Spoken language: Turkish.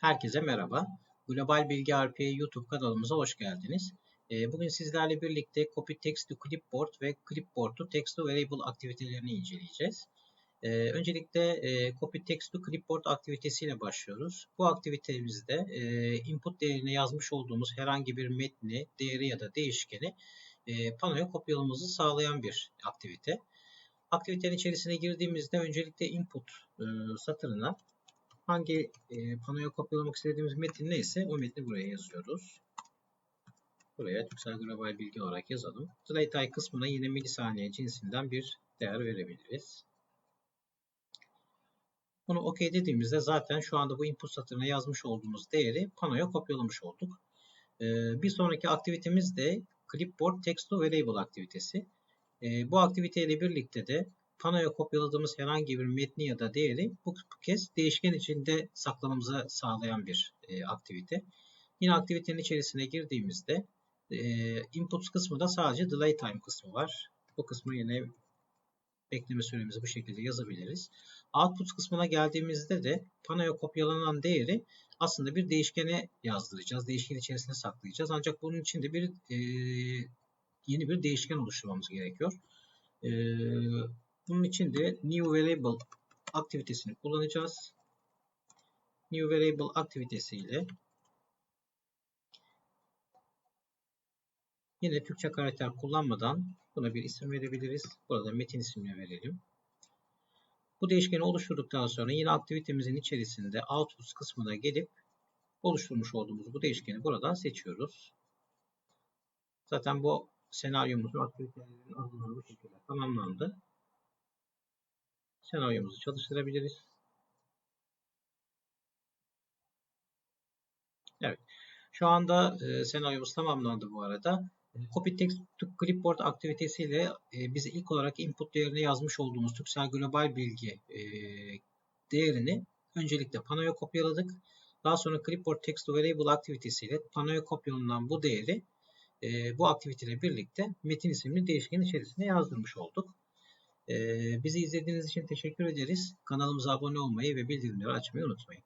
Herkese merhaba. Global Bilgi RPA YouTube kanalımıza hoş geldiniz. Ee, Bugün sizlerle birlikte Copy Text to Clipboard ve Clipboard to Text to Variable aktivitelerini inceleyeceğiz. Ee, Öncelikle e, Copy Text to Clipboard aktivitesiyle başlıyoruz. Bu aktivitemizde e, input değerine yazmış olduğumuz herhangi bir metni, değeri ya da değişkeni e, panoya kopyalamamızı sağlayan bir aktivite. Aktivitenin içerisine girdiğimizde öncelikle input satırına hangi e, panoya kopyalamak istediğimiz metin neyse o metni buraya yazıyoruz. Buraya Türksel Global Bilgi olarak yazalım. Delay time kısmına yine milisaniye cinsinden bir değer verebiliriz. Bunu OK dediğimizde zaten şu anda bu input satırına yazmış olduğumuz değeri panoya kopyalamış olduk. E, bir sonraki aktivitemiz de Clipboard Text to Variable aktivitesi. E, bu aktiviteyle birlikte de panoya kopyaladığımız herhangi bir metni ya da değeri bu kez değişken içinde saklamamızı sağlayan bir e, aktivite. Yine aktivitenin içerisine girdiğimizde e, input kısmında sadece delay time kısmı var. Bu kısmı yine bekleme süremizi bu şekilde yazabiliriz. Output kısmına geldiğimizde de panoya kopyalanan değeri aslında bir değişkene yazdıracağız. Değişken içerisine saklayacağız. Ancak bunun için de bir e, yeni bir değişken oluşturmamız gerekiyor. E, bunun için de new variable aktivitesini kullanacağız. New variable aktivitesiyle yine Türkçe karakter kullanmadan buna bir isim verebiliriz. Burada metin ismini verelim. Bu değişkeni oluşturduktan sonra yine aktivitemizin içerisinde output kısmına gelip oluşturmuş olduğumuz bu değişkeni buradan seçiyoruz. Zaten bu senaryomuzun aktivitelerin adını bu şekilde tamamlandı senaryomuzu çalıştırabiliriz. Evet. Şu anda e, senaryomuz tamamlandı bu arada. Copy Text to Clipboard aktivitesiyle e, bize ilk olarak input değerine yazmış olduğumuz Türksel Global Bilgi e, değerini öncelikle panoya kopyaladık. Daha sonra Clipboard Text to Variable aktivitesiyle panoya kopyalanan bu değeri e, bu aktiviteyle birlikte metin isimli değişken içerisine yazdırmış olduk. Bizi izlediğiniz için teşekkür ederiz. Kanalımıza abone olmayı ve bildirimleri açmayı unutmayın.